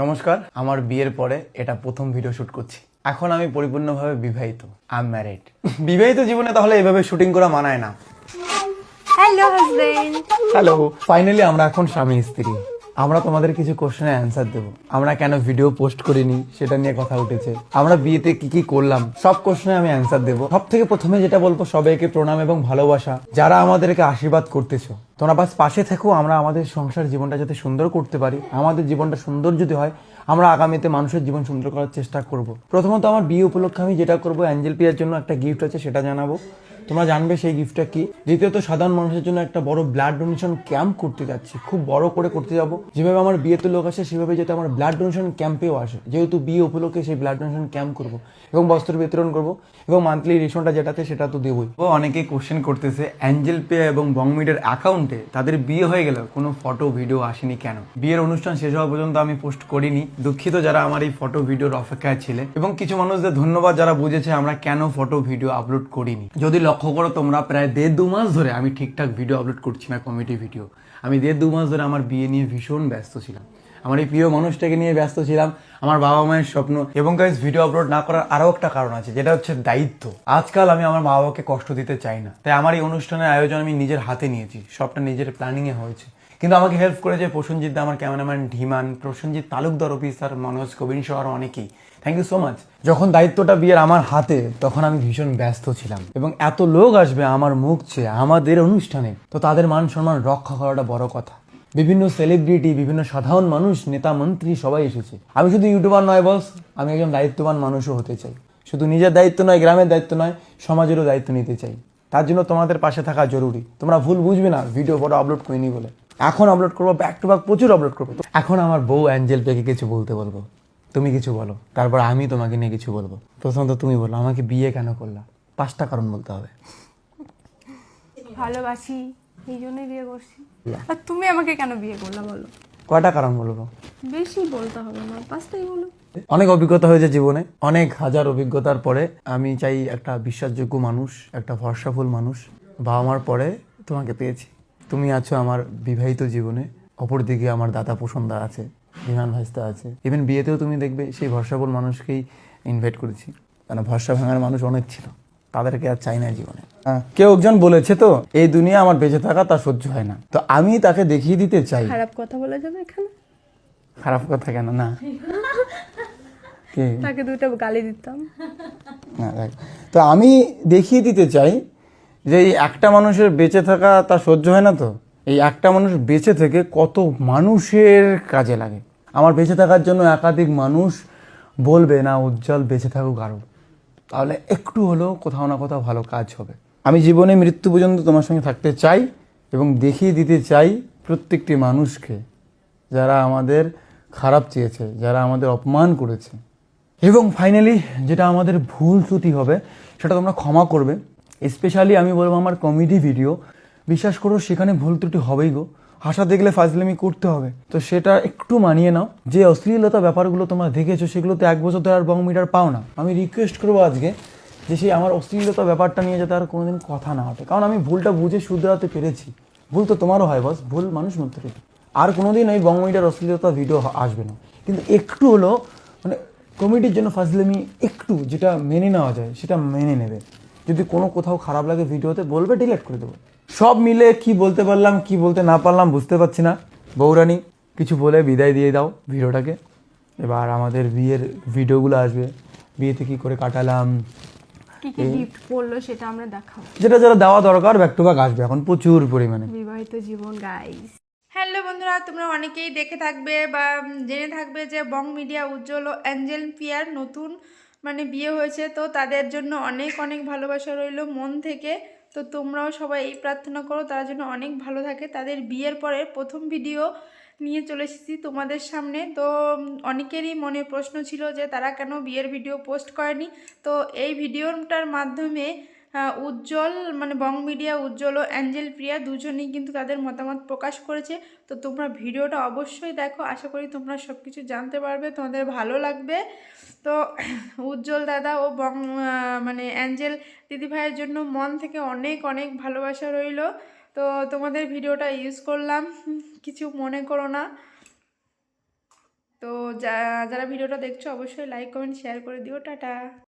নমস্কার আমার বিয়ের পরে এটা প্রথম ভিডিও শুট করছি। এখন আমি পরিপূর্ণভাবে বিবাহিত। আই এম ম্যারিড বিবাহিত জীবনে তাহলে এভাবে শুটিং করা মানায় না। হ্যালো হাজবেন্ড হ্যালো ফাইনালি আমরা এখন স্বামী স্ত্রী আমরা তোমাদের কিছু কোশ্চেনের অ্যান্সার দেবো। আমরা কেন ভিডিও পোস্ট করিনি? সেটা নিয়ে কথা উঠেছে। আমরা বিয়েতে কি কি করলাম? সব কোশ্চেনে আমি অ্যান্সার দেবো। সব থেকে প্রথমে যেটা বলব, সবাইকে প্রণাম এবং ভালোবাসা। যারা আমাদেরকে আশীর্বাদ করতেছো, তোমরা বাস পাশে থেকো, আমরা আমাদের সংসার জীবনটা যাতে সুন্দর করতে পারি। আমাদের জীবনটা সুন্দর যদি হয়, আমরা আগামীতে মানুষের জীবন সুন্দর করার চেষ্টা করব। প্রথমত আমার বিয়ে উপলক্ষে আমি যেটা করব, অ্যাঞ্জেল পিয়ার জন্য একটা গিফট আছে, সেটা জানাব। তোমরা জানবে সেই গিফটটা কি। দ্বিতীয়ত, সাধারণ মানুষের জন্য একটা বড় ব্লাড ডোনেশন ক্যাম্প করতে যাচ্ছি। খুব বড় করে করতে যাব। যেভাবে আমার বিয়েতে লোক আসে, সেভাবে যাতে আমার ব্লাড ডোনেশন ক্যাম্পেও আসে। যেহেতু বিয়ে উপলক্ষে সেই ব্লাড ডোনেশন ক্যাম্প করব এবং বস্ত্র বিতরণ করব এবং মান্থলি রেশনটা যেটাতে, সেটা তো দেবই। ও অনেকেই কোশ্চেন করতেছে অ্যাঞ্জেল পে এবং বংমিডের অ্যাকাউন্টে তাদের বিয়ে হয়ে গেল। কোনো ফটো ভিডিও আসেনি কেন? বিয়ের অনুষ্ঠান শেষ হওয়া পর্যন্ত আমি পোস্ট করিনি। দুঃখিত যারা আমার এই ফটো ভিডিওর অপেক্ষায় ছিলেন এবং কিছু মানুষদের ধন্যবাদ যারা বুঝেছে আমরা কেন ফটো ভিডিও আপলোড করিনি। যদি লক্ষ্য করো তোমরা প্রায় দেড় দু মাস ধরে আমি ঠিকঠাক ভিডিও আপলোড করছি না কমেডি ভিডিও আমি দেড় দু মাস ধরে আমার বিয়ে নিয়ে ভীষণ ব্যস্ত ছিলাম। আমার এই প্রিয় মানুষটাকে নিয়ে ব্যস্ত ছিলাম, আমার বাবা মায়ের স্বপ্ন। এবং গাইজ ভিডিও আপলোড না করার আরও একটা কারণ আছে, যেটা হচ্ছে দায়িত্ব। আজকাল আমি আমার মা বাবাকে কষ্ট দিতে চাই না। তাই আমার এই অনুষ্ঠানের আয়োজন আমি নিজের হাতে নিয়েছি, সবটা নিজের প্ল্যানিংয়ে হয়েছে। কিন্তু আমাকে হেল্প করেছে প্রসেনজিৎ দা, আমার ক্যামেরাম্যান ধীমান প্রসেনজিৎ তালুকদার অফিসার মনোজ কবিন সহ অনেকেই। থ্যাংক ইউ সো মাচ যখন দায়িত্বটা বিয়ের আমার হাতে তখন আমি ভীষণ ব্যস্ত ছিলাম। এবং এত লোক আসবে আমার মুখ চেয়ে আমাদের অনুষ্ঠানে তো তাদের মান সম্মান রক্ষা করাটা বড় কথা। বিভিন্ন সেলিব্রিটি বিভিন্ন সাধারণ মানুষ নেতা মন্ত্রী সবাই এসেছে। আমি শুধু ইউটিউবার নয় বস আমি একজন দায়িত্ববান মানুষও হতে চাই। শুধু নিজের দায়িত্ব নয় গ্রামের দায়িত্ব নয় সমাজেরও দায়িত্ব নিতে চাই। তার জন্য তোমাদের পাশে থাকা জরুরি। তোমরা ভুল বুঝবে না ভিডিও ফটো আপলোড করিনি বলে। এখন আপলোড করব ব্যাক টু ব্যাক প্রচুর আপলোড করব। এখন আমার বউ অ্যাঞ্জেল পেকে কিছু বলতে বলব? তুমি কিছু বলো তারপর আমি তোমাকে নিয়ে কিছু বলব। প্রথমত তুমি বলো আমাকে বিয়ে কেন করলা? পাঁচটা কারণ বলতে হবে। ভালোবাসি এই জন্যই বিয়ে করছি। আর তুমি আমাকে কেন বিয়ে করলা বলো? কয়টা কারণ বলব? বেশি বলতে হবে না পাঁচটাই বলো। অনেক অভিজ্ঞতা হয়েছে জীবনে অনেক হাজার অভিজ্ঞতার পরে আমি চাই একটা বিশ্বাসযোগ্য মানুষ একটা ভরসাফুল মানুষ। বাবা মার পরে তোমাকে পেয়েছি। তুমি আছো আমার বিবাহিত জীবনে অপরদিকে আমার দাদা পোষণদা আছে বিমান ভাইস্তা আছে। ইভেন বিয়েতেও তুমি দেখবে সেই ভরসাফুল মানুষকেই ইনভাইট করেছি। কারণ ভরসা ভাঙার মানুষ অনেক ছিল তাদেরকে আর চাই না জীবনে। হ্যাঁ, কেউ একজন বলেছে তো এই দুনিয়া আমার বেঁচে থাকা তা সহ্য হয় না। তো আমি তাকে দেখিয়ে দিতে চাই। খারাপ কথা বলা যাবে এখানে? খারাপ কথা কেন? না। কে তাকে দুটো গালি দিতাম। তো আমি দেখিয়ে দিতে চাই যে এই একটা মানুষের বেঁচে থাকা তা সহ্য হয় না তো? এই একটা মানুষ বেঁচে থেকে কত মানুষের কাজে লাগে। আমার বেঁচে থাকার জন্য একাধিক মানুষ বলবে, না, উজ্জ্বল বেঁচে থাকুক আরও তাহলে একটু হলেও কোথাও না কোথাও ভালো কাজ হবে। আমি জীবনে মৃত্যু পর্যন্ত তোমার সঙ্গে থাকতে চাই এবং দেখিয়ে দিতে চাই প্রত্যেকটি মানুষকে যারা আমাদের খারাপ চেয়েছে, যারা আমাদের অপমান করেছে। এবং ফাইনালি যেটা আমাদের ভুল ত্রুটি হবে, সেটা তোমরা ক্ষমা করবে। স্পেশালি আমি বলব আমার কমেডি ভিডিও বিশ্বাস করো, সেখানে ভুল ত্রুটি হবেই গো। হাসা দেখলে ফাজলামি করতে হবে। তো সেটা একটু মানিয়ে নাও। যে অশ্লীলতা ব্যাপারগুলো তোমরা দেখেছ সেগুলো তো এক বছর ধরে আর বং মিটার পাও না। আমি রিকোয়েস্ট করব আজকে যে সেই আমার অশ্লীলতা ব্যাপারটা নিয়ে যাতে আর কোনোদিন কথা না ওঠে কারণ আমি ভুলটা বুঝে শুধরাতে পেরেছি। ভুল তো তোমারও হয় বস ভুল মানুষ মধ্যে আর কোনোদিন ওই বং মিটার অশ্লীলতা ভিডিও আসবে না। কিন্তু একটু হলো মানে কমিটির জন্য ফাজলামি একটু যেটা মেনে নেওয়া যায়, সেটা মেনে নেবে। যদি কোনো কোথাও খারাপ লাগে ভিডিওতে বলবে ডিলিট করে দেবো। সব মিলে কি বলতে পারলাম কি বলতে না পারলাম বুঝতে পারছি না। বৌরানী কিছু বলে বিদায় দিয়ে দাও ভিডিওটাকে। এবার আমাদের বিয়ের ভিডিওগুলো আসবে। বিয়েতে কি করে কাটালাম কি কি গিফট পড়ল সেটা আমরা দেখাবো। যেটা যারা দেওয়া দরকার ব্যাক টু ব্যাক আসবে। এখন প্রচুর পরিমাণে। বিবাহিত জীবন গাইস হ্যালো বন্ধুরা তোমরা অনেকেই দেখে থাকবে বা জেনে থাকবে যে বং মিডিয়া উজ্জ্বল ও অ্যাঞ্জেল পিয়ার নতুন মানে বিয়ে হয়েছে, তো তাদের জন্য অনেক অনেক ভালোবাসা রইল মন থেকে। তো তোমরাও সবাই এই প্রার্থনা করো, তারা যেন অনেক ভালো থাকে। তাদের বিয়ের পরে প্রথম ভিডিও নিয়ে চলে এসেছি তোমাদের সামনে। তো অনেকেরই মনে প্রশ্ন ছিল যে তারা কেন বিয়ের ভিডিও পোস্ট করেনি? তো এই ভিডিওটার মাধ্যমে উজ্জ্বল মানে বং মিডিয়া, উজ্জ্বল ও অ্যাঞ্জেল প্রিয়া দুজনেই কিন্তু তাদের মতামত প্রকাশ করেছে। তো তোমরা ভিডিওটা অবশ্যই দেখো, আশা করি তোমরা সব কিছু জানতে পারবে, তোমাদের ভালো লাগবে। তো উজ্জ্বল দাদা ও বং মানে অ্যাঞ্জেল দিদিভাইয়ের জন্য মন থেকে অনেক অনেক ভালোবাসা রইল। তো তোমাদের ভিডিওটা ইউজ করলাম, কিছু মনে করো না। তো যারা ভিডিওটা দেখছ, অবশ্যই লাইক, কমেন্ট, শেয়ার করে দিও। টাটা।